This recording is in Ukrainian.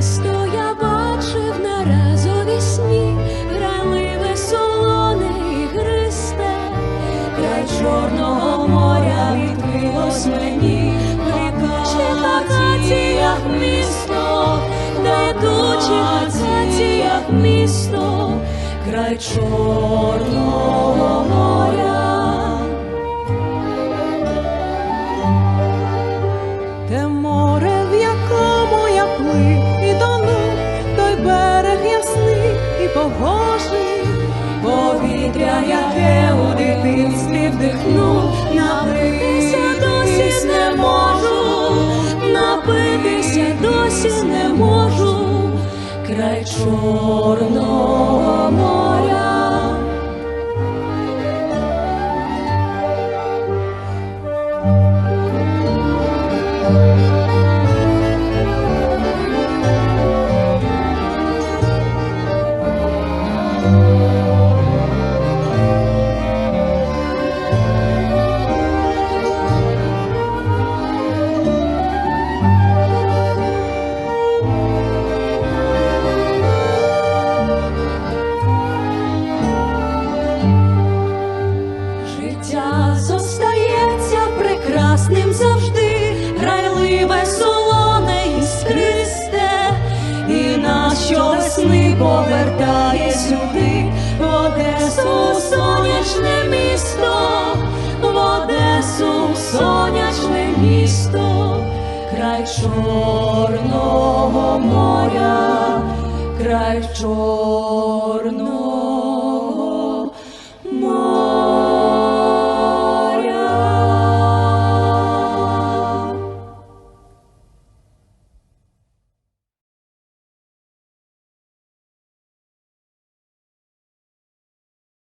Місто я бачив нараз у вісні, граливе солоне край чорного моря відкрилось мені, плекаче каціях місто, летуче каціях місто, край чорного моря. Повітря, яке у дитинстві вдихнув, напитися досі не можу, напитися досі не можу, край Чорного грайливе, солоне, іскристе, і нас щовесни повертає сюди, в Одесу сонячне місто, в Одесу сонячне місто, край Чорного моря, край Чорного.